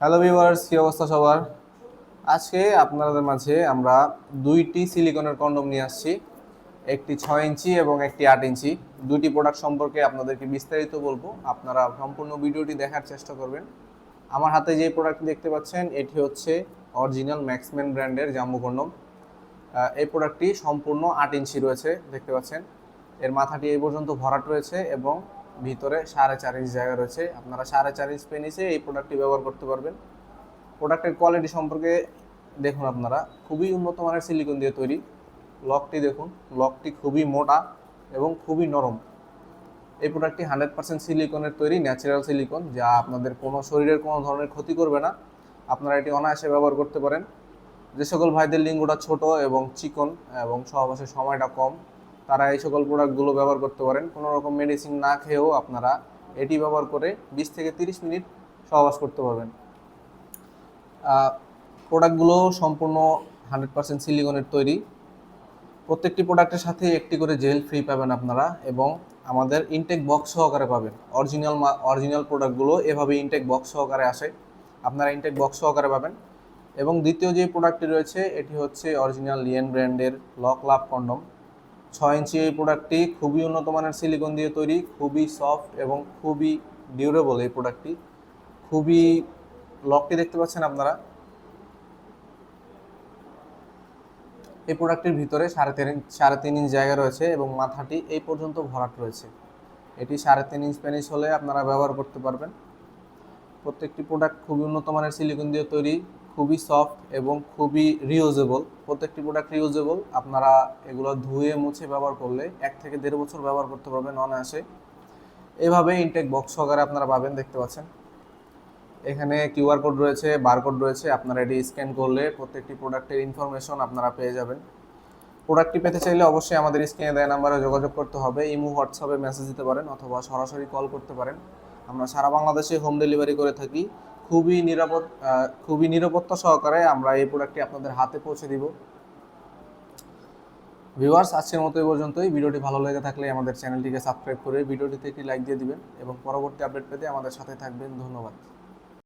Hello viewers কি অবস্থা সবার? আজকে আপনাদের মাঝে আমরা দুইটি সিলিকনের কন্ডম নিয়ে আসছি। একটি ছয় ইঞ্চি এবং একটি আট ইঞ্চি। দুইটি প্রোডাক্ট সম্পর্কে আপনাদেরকে বিস্তারিত বলব। আপনারা সম্পূর্ণ ভিডিওটি দেখার চেষ্টা করবেন। আমার হাতে যে প্রোডাক্ট দেখতে পাচ্ছেন, এটি হচ্ছে অরিজিনাল ম্যাক্সম্যান ব্র্যান্ডের জাম্বু কন্ডম এই প্রোডাক্টটি সম্পূর্ণ আট ইঞ্চি রয়েছে, দেখতে পাচ্ছেন। এর মাথাটি এই পর্যন্ত ভরাট রয়েছে এবং ভিতরে সাড়ে চার ইঞ্চ জায়গা রয়েছে। আপনারা সাড়ে চার ইঞ্চ পেনিসে এই প্রোডাক্টটি ব্যবহার করতে পারবেন। প্রোডাক্টের কোয়ালিটি সম্পর্কে দেখুন আপনারা। খুবই উন্নত মানের সিলিকন দিয়ে তৈরি। লকটি দেখুন লকটি খুবই মোটা এবং খুবই নরম। এই প্রোডাক্টটি হান্ড্রেড পার্সেন্ট সিলিকনের তৈরি ন্যাচারাল সিলিকন যা আপনাদের কোনো শরীরের কোনো ধরনের ক্ষতি করবে না। আপনারা এটি অনায়াসে ব্যবহার করতে পারেন। যে সকল ভাইদের লিঙ্গটা ছোট এবং চিকন এবং সহবাসের সময়টা কম তারা এই সকল প্রোডাক্টগুলো ব্যবহার করতে পারেন। কোনো রকম মেডিসিন না খেয়েও আপনারা এটি ব্যবহার করে বিশ থেকে তিরিশ মিনিট সহবাস করতে পারবেন। প্রোডাক্টগুলো সম্পূর্ণ হান্ড্রেড পার্সেন্ট সিলিকনের তৈরি। প্রত্যেকটি প্রোডাক্টের সাথে একটি করে জেল ফ্রি পাবেন আপনারা এবং আমাদের ইনটেক বক্স সহকারে পাবেন। অরিজিনাল অরিজিনাল প্রোডাক্টগুলো এভাবে ইনটেক বক্স সহকারে আসে। আপনারা ইনটেক বক্স সহকারে পাবেন এবং দ্বিতীয় যে প্রোডাক্টটি রয়েছে, এটি হচ্ছে অরিজিনাল লিয়েন ব্র্যান্ডের লক লাভ কন্ডম ছয় ইঞ্চি এই প্রোডাক্টটি খুবই উন্নত মানের সিলিকন দিয়ে তৈরি, খুবই সফট এবং খুবই ডিউরেবল এই প্রোডাক্টটি খুবই লকটি দেখতে পাচ্ছেন আপনারা। এই প্রোডাক্টের ভিতরে সাড়ে তিন সাড়ে তিন ইঞ্চ জায়গা রয়েছে এবং মাথাটি এই পর্যন্ত ভরাট রয়েছে। এটি সাড়ে তিন ইঞ্চ প্যানিস হলে আপনারা ব্যবহার করতে পারবেন। প্রত্যেকটি প্রোডাক্ট খুবই উন্নত মানের সিলিকন দিয়ে তৈরি। খুবই সফট এবং খুবই রিউজেবল প্রত্যেকটি প্রোডাক্ট রিউজেবল আপনারা এগুলো ধুয়ে, মুছে ব্যবহার করলে এক থেকে দেড় বছর ব্যবহার করতে পারবেন অনায়াসে। এভাবে ইনটেক বক্স সহকারে আপনারা পাবেন, দেখতে পাচ্ছেন। এখানে কিউআর কোড রয়েছে বারকোড রয়েছে। আপনারা এটি স্ক্যান করলে প্রত্যেকটি প্রোডাক্টের ইনফরমেশন আপনারা পেয়ে যাবেন। প্রোডাক্টটি পেতে চাইলে অবশ্যই আমাদের স্ক্রিনে দেওয়া নাম্বারে যোগাযোগ করতে হবে। ইমো হোয়াটসঅ্যাপে মেসেজ দিতে পারেন অথবা সরাসরি কল করতে পারেন। আমরা সারা বাংলাদেশে হোম ডেলিভারি করে থাকি। খুবই নিরাপদ খুবই নিরাপত্তা সহকারে আমরা এই প্রোডাক্টটি আপনাদের হাতে পৌঁছে দিব। ভিউয়ার্স আজকের মতো এই পর্যন্তই। ভিডিওটি ভালো লেগে থাকলে আমাদের চ্যানেলটিকে সাবস্ক্রাইব করে ভিডিওটিতে একটি লাইক দিয়ে দিবেন এবং পরবর্তী আপডেট পেতে আমাদের সাথে থাকবেন। ধন্যবাদ।